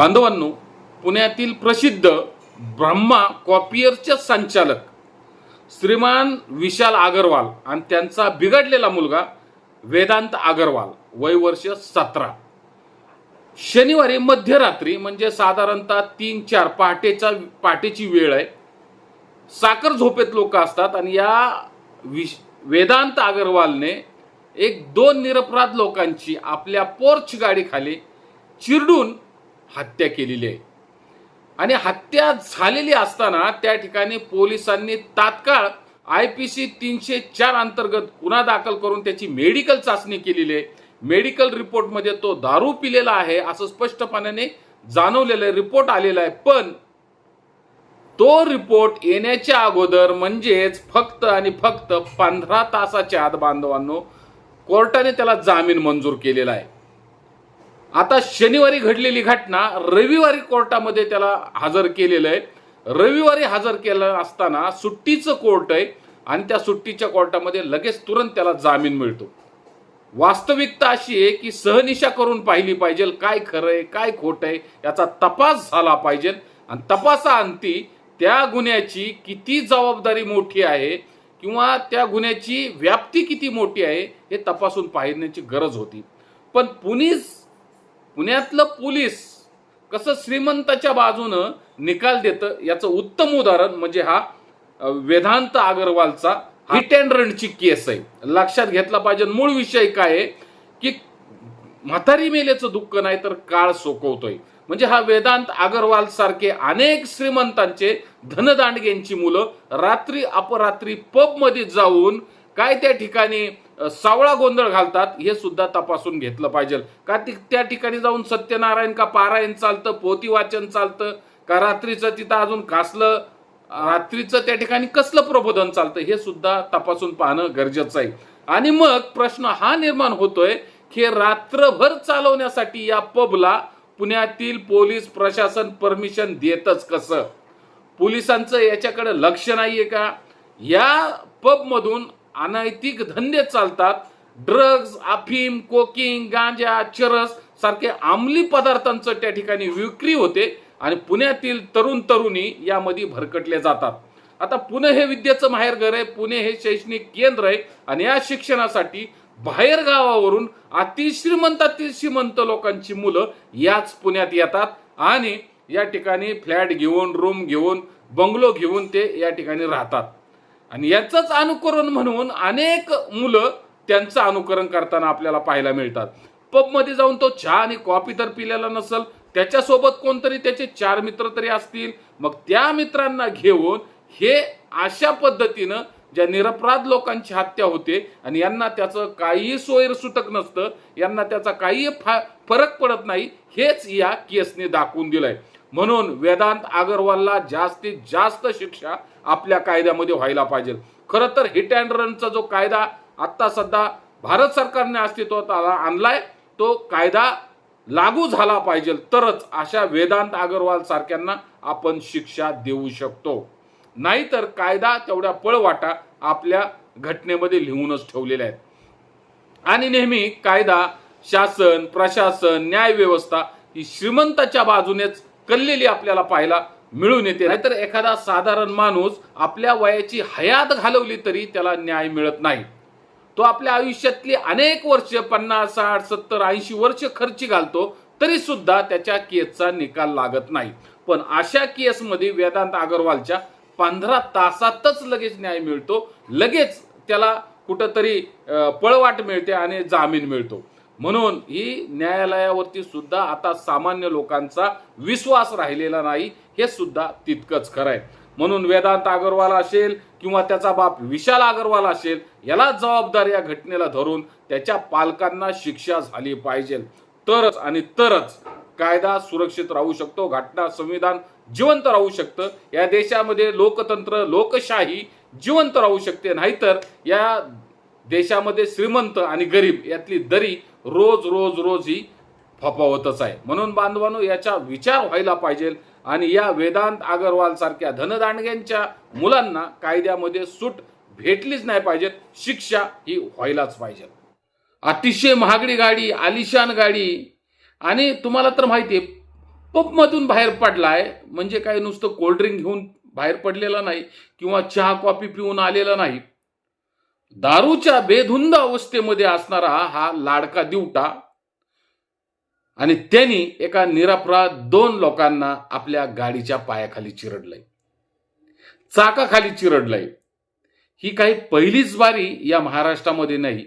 बांधवांनो पुण्यातील प्रसिद्ध ब्रह्मा कॉपियरचे संचालक श्रीमान विशाल आगरवाल आणि त्यांचा बिघडलेला मुलगा वेदांत अगरवाल वय वर्ष सतरा. शनिवारी मध्यरात्री म्हणजे साधारणतः तीन चार पहाटेचा पहाटेची वेळ आहे साखर झोपेत लोक असतात आणि या विश वेदांत अगरवालने एक दोन निरपराध लोकांची आपल्या पोर्च गाडीखाली चिरडून हत्या केलेली आहे. आणि हत्या झालेली असताना त्या ठिकाणी पोलिसांनी तात्काळ आय पी सी तीनशे चार अंतर्गत गुन्हा दाखल करून त्याची मेडिकल चाचणी केलेली आहे. मेडिकल रिपोर्टमध्ये तो दारू पिलेला आहे असं स्पष्टपणाने जाणवलेलं आहे रिपोर्ट आलेला आहे. पण तो रिपोर्ट येण्याच्या अगोदर म्हणजेच फक्त आणि फक्त पंधरा तासाच्या आत बांधवांनो कोर्टाने त्याला जामीन मंजूर केलेला आहे. आता शनिवारी घडलेली घटना रविवारी कोर्टामध्ये त्याला हजर केलेलं आहे. रविवारी हजर केलं असताना सुट्टीचं कोर्ट आहे आणि त्या सुट्टीच्या कोर्टामध्ये लगेच तुरंत त्याला जामीन मिळतो. वास्तविकता अशी आहे की सहनिशा करून पाहिली पाहिजे काय खरं आहे काय खोटं आहे याचा तपास झाला पाहिजे. आणि तपासाअंती त्या गुन्ह्याची किती जबाबदारी मोठी आहे किंवा त्या गुन्ह्याची व्याप्ती किती मोठी आहे हे तपासून पाहण्याची गरज होती. पण पुनीस पुण्यातलं पोलीस कसं श्रीमंताच्या बाजूनं निकाल देतं याचं उत्तम उदाहरण म्हणजे हा वेदांत अगरवालचा हिट अँड रनची केस आहे. लक्षात घेतला पाहिजे. मूळ विषय काय आहे की म्हातारी मेलेचं दुःख नाही तर काळ सोकवतोय. म्हणजे हा वेदांत अगरवाल सारखे अनेक श्रीमंतांचे धनदांडग्यांची मुलं रात्री अपरात्री पबमध्ये जाऊन काय त्या ठिकाणी सावळा गोंधळ घालतात हे सुद्धा तपासून घेतलं पाहिजे. का ती त्या ठिकाणी जाऊन सत्यनारायण का पारायण चालतं पोथी वाचन चालतं का रात्रीचं तिथं अजून कासलं रात्रीचं त्या ठिकाणी कसलं प्रबोधन चालतं हे सुद्धा तपासून पाहणं गरजेचं आहे. आणि मग प्रश्न हा निर्माण होतोय की रात्रभर चालवण्यासाठी या पबला पुण्यातील पोलीस प्रशासन परमिशन देतच कसं? पोलिसांचं याच्याकडे लक्ष नाहीये का? या पबमधून अनैतिक धंदे चालतात. ड्रग्ज अफीम कोकिंग गांजा चरस सारखे अंमली पदार्थांचं त्या ठिकाणी विक्री होते आणि पुण्यातील तरुण तरुणी यामध्ये भरकटले जातात. आता पुणे हे विद्येचं माहेरघर आहे. पुणे हे शैक्षणिक केंद्र आहे आणि या शिक्षणासाठी बाहेर गावावरून अतिश्रीमंतातील श्रीमंत लोकांची मुलं याच पुण्यात येतात आणि या ठिकाणी फ्लॅट घेऊन रूम घेऊन बंगलो घेऊन ते या ठिकाणी राहतात. आणि याचंच अनुकरण म्हणून अनेक मुलं त्यांचं अनुकरण करताना आपल्याला पाहायला मिळतात. पबमध्ये जाऊन तो चहा आणि कॉफी तर पिलेला नसल त्याच्यासोबत कोणतरी त्याचे चार मित्र तरी असतील. मग त्या मित्रांना घेऊन हे अशा पद्धतीनं ज्या निरपराध लोकांची हत्या होते आणि यांना त्याचं काही सोयर सुटक नसतं यांना त्याचा काही फा फरक पडत नाही हेच या केसने दाखवून दिलंय. म्हणून वेदांत अगरवालला जास्तीत जास्त शिक्षा आपल्या कायद्यामध्ये व्हायला पाहिजे. खरं तर हिट अँड रनचा जो कायदा आत्ता सध्या भारत सरकारने अस्तित्वात आला आणलाय तो कायदा लागू झाला पाहिजे. तरच अशा वेदांत अगरवाल सारख्यांना आपण शिक्षा देऊ शकतो. नाहीतर कायदा तेवढ्या पळवाटा आपल्या घटनेमध्ये लिहूनच ठेवलेल्या आहेत. आणि नेहमी कायदा शासन प्रशासन न्याय व्यवस्था ही श्रीमंताच्या बाजूनेच कललेली आपल्याला पाहायला मिळून येते. नाहीतर एखादा साधारण माणूस आपल्या वयाची हयात घालवली तरी त्याला न्याय मिळत नाही. तो आपल्या आयुष्यातली अनेक वर्ष पन्नास साठ सत्तर ऐंशी वर्ष खर्ची घालतो तरी सुद्धा त्याच्या केसचा निकाल लागत नाही. पण अशा केसमध्ये वेदांत अगरवालच्या पंधरा तासातच लगेच न्याय मिळतो. लगेच त्याला कुठंतरी पळवाट मिळते आणि जामीन मिळतो. म्हणून ही न्यायालयावरती सुद्धा आता सामान्य लोकांचा विश्वास राहिलेला नाही हे सुद्धा तितकंच खरं आहे म्हणून वेदांत अगरवाल असेल किंवा त्याचा बाप विशाल अगरवाल असेल याला जबाबदार या घटनेला धरून त्याच्या पालकांना शिक्षा झाली पाहिजे. तरच आणि तरच कायदा सुरक्षित राहू शकतो घटना संविधान जिवंत राहू शकतं. या देशामध्ये लोकतंत्र लोकशाही जिवंत राहू शकते. नाहीतर या देशामध्ये श्रीमंत आणि गरीब यातली दरी रोज रोज रोज ही फपावतच आहे. म्हणून बांधवांनो याचा विचार व्हायला पाहिजे आणि या वेदांत अगरवाल सारख्या धनदांडग्यांच्या मुलांना कायद्यामध्ये सूट भेटलीच नाही पाहिजे शिक्षा ही व्हायलाच पाहिजे. अतिशय महागडी गाडी आलिशान गाडी आणि तुम्हाला तर माहिती आहे पबमधून बाहेर पडलाय म्हणजे काय नुसतं कोल्ड्रिंक घेऊन बाहेर पडलेला नाही किंवा चहा कॉफी पिऊन आलेला नाही दारूच्या बेधुंद अवस्थेमध्ये असणारा हा लाडका दिवटा आणि त्यांनी एका निरपराध दोन लोकांना आपल्या गाडीच्या पायाखाली चिरडलंय. चाकाखाली चिरडलंय. ही काही पहिलीच बारी या महाराष्ट्रामध्ये नाही.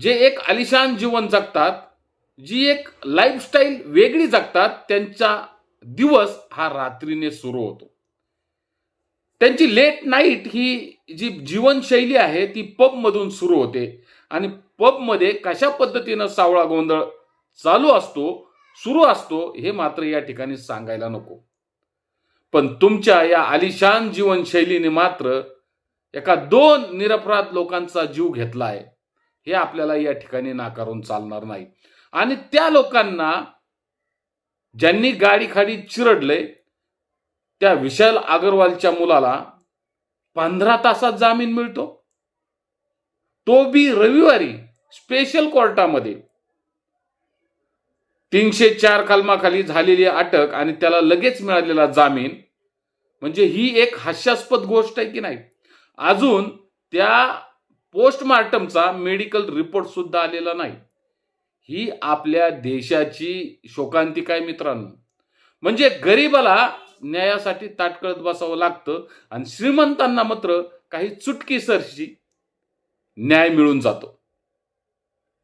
जे एक आलिशान जीवन जगतात जी एक लाईफस्टाईल वेगळी जगतात त्यांचा दिवस हा रात्रीने सुरू होतो. त्यांची लेट नाईट ही जी जीवनशैली आहे ती पबमधून सुरू होते. आणि पबमध्ये कशा पद्धतीनं सावळा गोंधळ चालू असतो सुरू असतो हे मात्र या ठिकाणी सांगायला नको. पण तुमच्या या आलिशान जीवनशैलीने मात्र एका दोन निरपराध लोकांचा जीव घेतला आहे हे आपल्याला या ठिकाणी नाकारून चालणार नाही. आणि त्या लोकांना ज्यांनी गाडी खाडी चिरडले त्या विशाल अगरवालच्या मुलाला पंधरा तासात जामीन मिळतो. तो बी रविवारी स्पेशल कोर्टामध्ये तीनशे चार कलमाखाली झालेली अटक आणि त्याला लगेच मिळालेला जामीन म्हणजे ही एक हास्यास्पद गोष्ट आहे की नाही? अजून त्या पोस्टमार्टमचा मेडिकल रिपोर्ट सुद्धा आलेला नाही. ही आपल्या देशाची शोकांतिका आहे मित्रांनो. म्हणजे गरीबाला न्यायासाठी ताटकळत बसावं लागतं आणि श्रीमंतांना मात्र काही चुटकीसरशी न्याय मिळून जातो.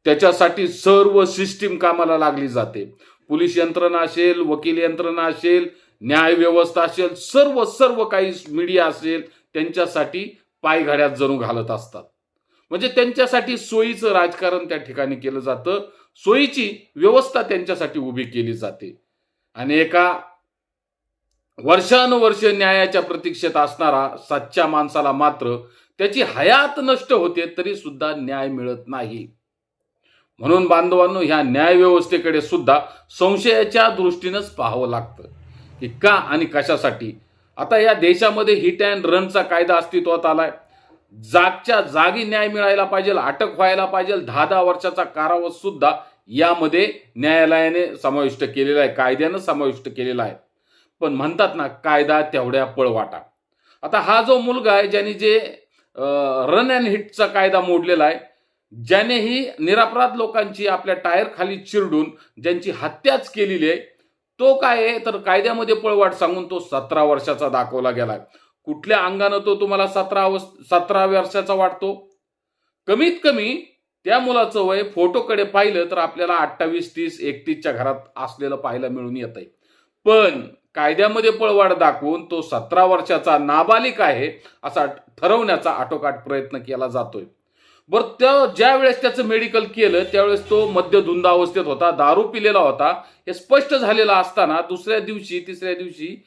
त्याच्यासाठी सर्व सिस्टीम कामाला लागली जाते. पोलीस यंत्रणा असेल वकील यंत्रणा असेल न्याय व्यवस्था असेल सर्व सर्व काही मीडिया असेल त्यांच्यासाठी पायघड्यात जणू घालत असतात. म्हणजे त्यांच्यासाठी सोयीचं राजकारण त्या ठिकाणी केलं जातं. सोयीची व्यवस्था त्यांच्यासाठी उभी केली जाते. आणि एका वर्षानुवर्ष न्यायाच्या प्रतीक्षेत असणारा सच्च्या माणसाला मात्र त्याची हयात नष्ट होते तरी सुद्धा न्याय मिळत नाही. म्हणून बांधवांनो ह्या न्यायव्यवस्थेकडे सुद्धा संशयाच्या दृष्टीनंच पाहावं लागतं. की का आणि कशासाठी? आता या देशामध्ये हिट अँड रनचा कायदा अस्तित्वात आलाय. जागच्या जागी न्याय मिळायला पाहिजे अटक व्हायला पाहिजे दहा दहा वर्षाचा कारावास सुद्धा यामध्ये न्यायालयाने समाविष्ट केलेला आहे कायद्यानं समाविष्ट केलेला आहे. पण म्हणतात ना कायदा तेवढ्या पळवाटा आता हा जो मुलगा आहे ज्याने जे रन अँड हिटचा कायदा मोडलेला आहे ज्यानेही निरापराध लोकांची आपल्या टायर खाली चिरडून ज्यांची हत्याच केलेली आहे तो काय आहे? तर कायद्यामध्ये पळवाट सांगून तो सतरा वर्षाचा दाखवला गेलाय. कुठल्या अंगानं तो तुम्हाला सतरा सतरा वर्षाचा वाटतो? कमीत कमी त्या मुलाचं वय फोटोकडे पाहिलं तर आपल्याला अठ्ठावीस तीस एकतीसच्या घरात असलेलं पाहायला मिळून येत आहे पण कायद्यामध्ये पळवाड दाखवून तो सतरा वर्षाचा नाबालिक आहे असा ठरवण्याचा आटोकाट प्रयत्न केला जातोय. बरं त्या ज्या वेळेस त्याचं मेडिकल केलं त्यावेळेस तो मद्यधुंद अवस्थेत होता दारू पिलेला होता. हे स्पष्ट झालेलं असताना दुसऱ्या दिवशी तिसऱ्या दिवशी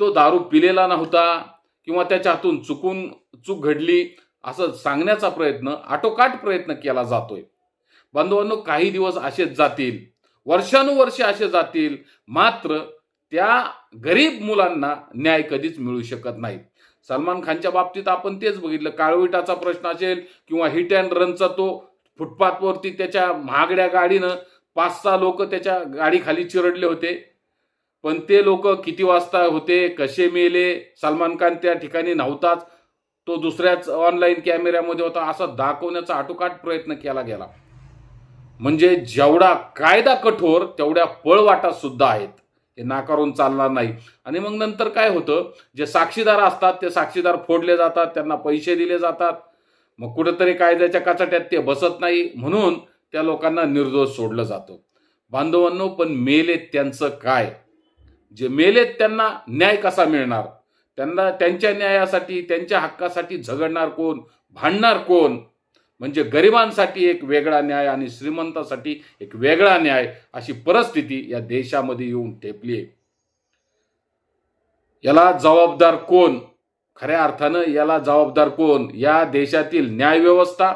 तो दारू पिलेला नव्हता किंवा त्याच्या हातून चुकून चूक घडली असं सांगण्याचा प्रयत्न आटोकाट प्रयत्न केला जातोय. बांधवांनो काही दिवस असेच जातील. वर्षानुवर्षे असे जातील. मात्र त्या गरीब मुलांना न्याय कधीच मिळू शकत नाही. सलमान खानच्या बाबतीत आपण तेच बघितलं. काळविटाचा प्रश्न असेल किंवा हिट अँड रनचा तो फुटपाथवरती त्याच्या महागड्या गाडीनं पाच सहा लोक त्याच्या गाडीखाली चिरडले होते. पण ते लोक किती वाजता होते कसे मेले सलमान खान त्या ठिकाणी नव्हताच. तो दुसऱ्याच ऑनलाईन कॅमेऱ्यामध्ये होता. असा दाखवण्याचा आटोकाट प्रयत्न केला गेला. म्हणजे जेवढा कायदा कठोर तेवढ्या पळवाटा सुद्धा आहेत. हे नाकारून चालणार नाही. आणि मग नंतर काय होतं? जे साक्षीदार असतात ते साक्षीदार फोडले जातात त्यांना पैसे दिले जातात. मग कुठेतरी कायद्याच्या काचाट्यात ते बसत नाही. म्हणून त्या लोकांना निर्दोष सोडलं जातं. बांधवांनो पण मेलेत त्यांचं काय? जे मेलेत त्यांना न्याय कसा मिळणार? त्यांना त्यांच्या न्यायासाठी त्यांच्या हक्कासाठी झगडणार कोण? भांडणार कोण? म्हणजे गरिबांसाठी एक वेगळा न्याय आणि श्रीमंतासाठी एक वेगळा न्याय अशी परिस्थिती या देशामध्ये येऊन ठेपली आहे. याला जबाबदार कोण? खऱ्या अर्थानं याला जबाबदार कोण? या देशातील न्याय व्यवस्था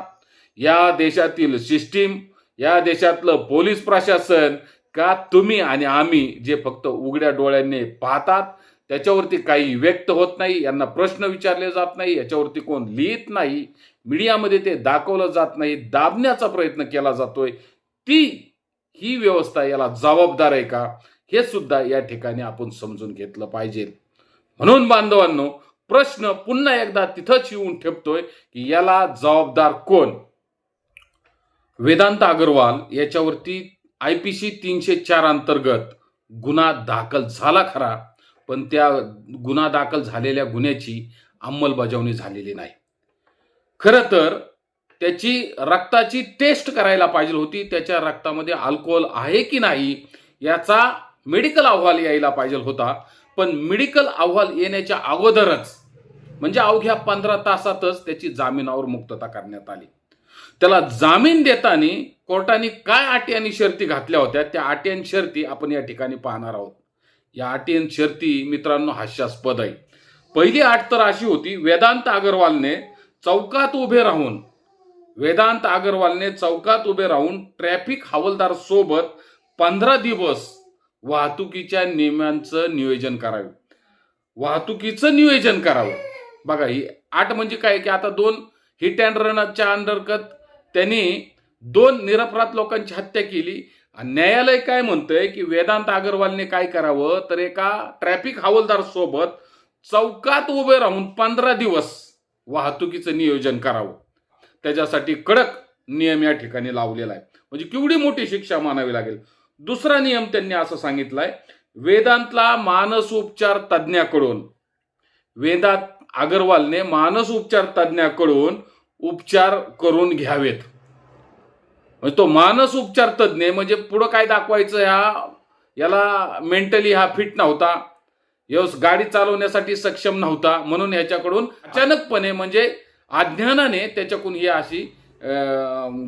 या देशातील सिस्टीम या देशातलं पोलीस प्रशासन का तुम्ही आणि आम्ही जे फक्त उघड्या डोळ्यांनी पाहतात त्याच्यावरती काही व्यक्त होत नाही यांना प्रश्न विचारले जात नाही याच्यावरती कोण लिहित नाही मीडियामध्ये ते दाखवलं जात नाही दाबण्याचा प्रयत्न केला जातोय. ती ही व्यवस्था याला जबाबदार आहे का? हे सुद्धा या ठिकाणी आपण समजून घेतलं पाहिजे. म्हणून बांधवांनो प्रश्न पुन्हा एकदा तिथंच येऊन ठेपतोय की याला जबाबदार कोण? वेदांत अग्रवाल याच्यावरती आय पी सी तीनशे चार अंतर्गत गुन्हा दाखल झाला खरा. पण त्या गुन्हा दाखल झालेल्या गुन्ह्याची अंमलबजावणी झालेली नाही. खरं तर त्याची रक्ताची टेस्ट करायला पाहिजे होती. त्याच्या रक्तामध्ये अल्कोहोल आहे की नाही याचा मेडिकल अहवाल यायला पाहिजे होता. पण मेडिकल अहवाल येण्याच्या अगोदरच म्हणजे अवघ्या पंधरा तासातच त्याची जामिनावर मुक्तता करण्यात आली. त्याला जामीन देताना कोर्टाने काय अटी आणि शर्ती घातल्या होत्या त्या अटी आणि शर्ती आपण या ठिकाणी पाहणार आहोत. या अटी आणि शर्ती मित्रांनो हास्यास्पद आहे. पहिली आठ तर अशी होती वेदांत अगरवालने चौकात उभे राहून वेदांत अगरवालने चौकात उभे राहून ट्रॅफिक हवालदार सोबत पंधरा दिवस वाहतुकीच्या नियमांचं नियोजन करावे. वाहतुकीचं नियोजन करावं. बघा ही आठ म्हणजे काय की आता दोन हिट अँड रनच्या अंतर्गत त्यांनी दोन निरपराध लोकांची हत्या केली न्यायालय काय म्हणतंय की वेदांत अगरवालने काय करावं? तर एका ट्रॅफिक हवालदार सोबत चौकात उभे राहून पंधरा दिवस वाहतुकीचं नियोजन करावं. त्याच्यासाठी कडक नियम या ठिकाणी लावलेला आहे. म्हणजे केवढी मोठी शिक्षा मानावी लागेल? दुसरा नियम त्यांनी असं सांगितलाय वेदांतला मानसोपचार तज्ज्ञाकडून वेदांत अगरवालने मानसोपचार तज्ज्ञाकडून उपचार करून घ्यावेत. म्हणजे तो मानस उपचार तज्ज्ञ म्हणजे पुढं काय दाखवायचं ह्या? याला मेंटली हा फिट नव्हता. यस गाडी चालवण्यासाठी सक्षम नव्हता. म्हणून ह्याच्याकडून अचानकपणे म्हणजे अज्ञानाने त्याच्याकडून ही अशी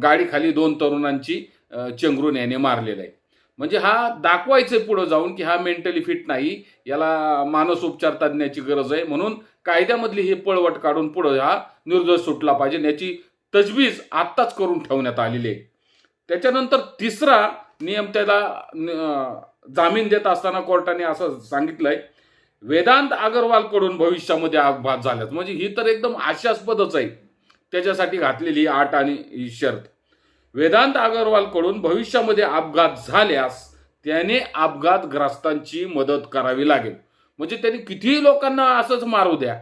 गाडी खाली दोन तरुणांची चंगरून चेंगरून याने मारलेलं आहे. म्हणजे हा दाखवायचं पुढं जाऊन की हा मेंटली फिट नाही. याला मानस उपचार तज्ज्ञाची गरज आहे. म्हणून कायद्यामधली ही पळवट काढून पुढं हा निर्दोष सुटला पाहिजे. याची तजवीज आत्ताच करून ठेवण्यात आलेली आहे. त्याच्यानंतर तिसरा नियम त्याला जामीन देत असताना कोर्टाने असं सांगितलंय वेदांत अग्रवालकडून भविष्यामध्ये अपघात झाल्यात. म्हणजे ही तर एकदम आशास्पदच आहे. त्याच्यासाठी घातलेली आठ आणि शर्त. वेदांत अग्रवालकडून भविष्यामध्ये अपघात झाल्यास त्याने अपघातग्रस्तांची मदत करावी लागेल. म्हणजे त्यांनी कितीही लोकांना असंच मारू द्या.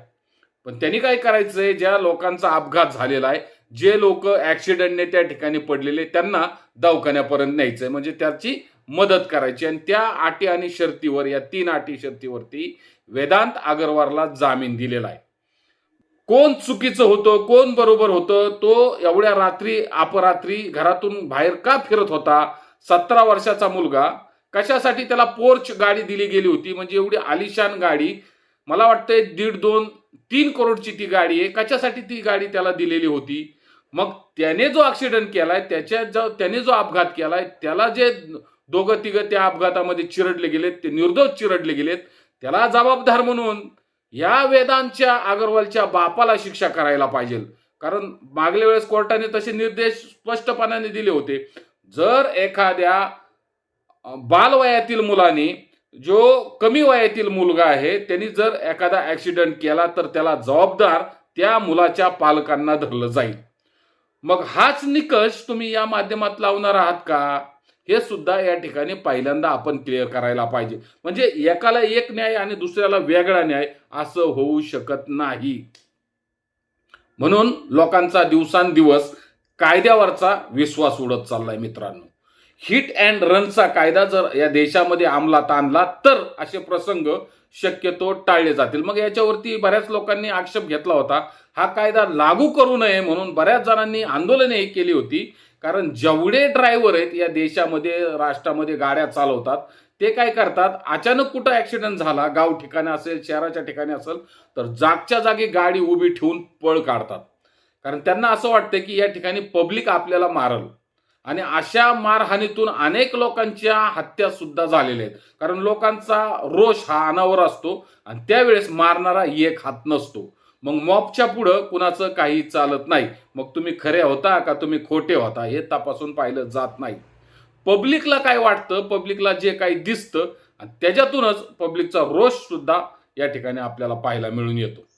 पण त्यांनी काय करायचंय? ज्या लोकांचा अपघात झालेला आहे जे लोक ऍक्सिडेंटने त्या ठिकाणी पडलेले त्यांना दवाखान्यापर्यंत न्यायचंय. म्हणजे त्याची मदत करायची. आणि त्या अटी आणि शर्तीवर या तीन अटी शर्तीवरती वेदांत अगरवालला जामीन दिलेला आहे. कोण चुकीचं होतं कोण बरोबर होतं तो एवढ्या रात्री अपरात्री घरातून बाहेर का फिरत होता? सतरा वर्षाचा मुलगा. कशासाठी त्याला पोर्च गाडी दिली गेली होती? म्हणजे एवढी आलिशान गाडी. मला वाटतंय दीड दोन तीन करोडची ती गाडी आहे. कशासाठी ती गाडी त्याला दिलेली होती? मग त्याने जो ऍक्सिडेंट केलाय त्याच्या जो त्याने जो अपघात केलाय त्याला जे दोघं तिघं त्या अपघातामध्ये चिरडले गेलेत ते निर्दोष चिरडले गेलेत त्याला जबाबदार म्हणून या वेदांच्या अगरवालच्या बापाला शिक्षा करायला पाहिजे. कारण मागल्या वेळेस कोर्टाने तसे निर्देश स्पष्टपणाने दिले होते. जर एखाद्या बालवयातील मुलाने जो कमी वयातील मुलगा आहे त्यांनी जर एखादा ऍक्सिडेंट केला तर त्याला जबाबदार त्या मुलाच्या पालकांना धरलं जाईल. मग हाच निकष तुम्ही या माध्यमात लावणार आहात का? हे सुद्धा या ठिकाणी पहिल्यांदा आपण क्लिअर करायला पाहिजे. म्हणजे एकाला एक न्याय आणि दुसऱ्याला वेगळा न्याय असं होऊ शकत नाही. म्हणून लोकांचा दिवसांदिवस कायद्यावरचा विश्वास उडत चाललाय मित्रांनो. हिट अँड रनचा कायदा जर या देशामध्ये अंमलात आणला तर असे प्रसंग शक्यतो टाळले जातील. मग याच्यावरती बऱ्याच लोकांनी आक्षेप घेतला होता. हा कायदा लागू करू नये म्हणून बऱ्याच जणांनी आंदोलने केली होती. कारण जेवढे ड्रायव्हर आहेत या देशामध्ये राष्ट्रामध्ये गाड्या चालवतात ते काय करतात? अचानक कुठं ऍक्सिडेंट झाला गाव ठिकाणी असेल शहराच्या ठिकाणी असेल तर जागच्या जागी गाडी उभी ठेवून पळ काढतात. कारण त्यांना असं वाटतं की या ठिकाणी पब्लिक आपल्याला मारल. आणि अशा मारहाणीतून अनेक लोकांच्या हत्या सुद्धा झालेल्या आहेत. कारण लोकांचा रोष हा अनावर असतो आणि त्यावेळेस मारणारा एक हात नसतो. मग मॉबच्या पुढं कुणाचं काही चालत नाही. मग तुम्ही खरे होता का तुम्ही खोटे होता हे तपासून पाहिलं जात नाही. पब्लिकला काय वाटतं? पब्लिकला जे काही दिसतं आणि त्याच्यातूनच पब्लिकचा रोष सुद्धा या ठिकाणी आपल्याला पाहायला मिळून येतो.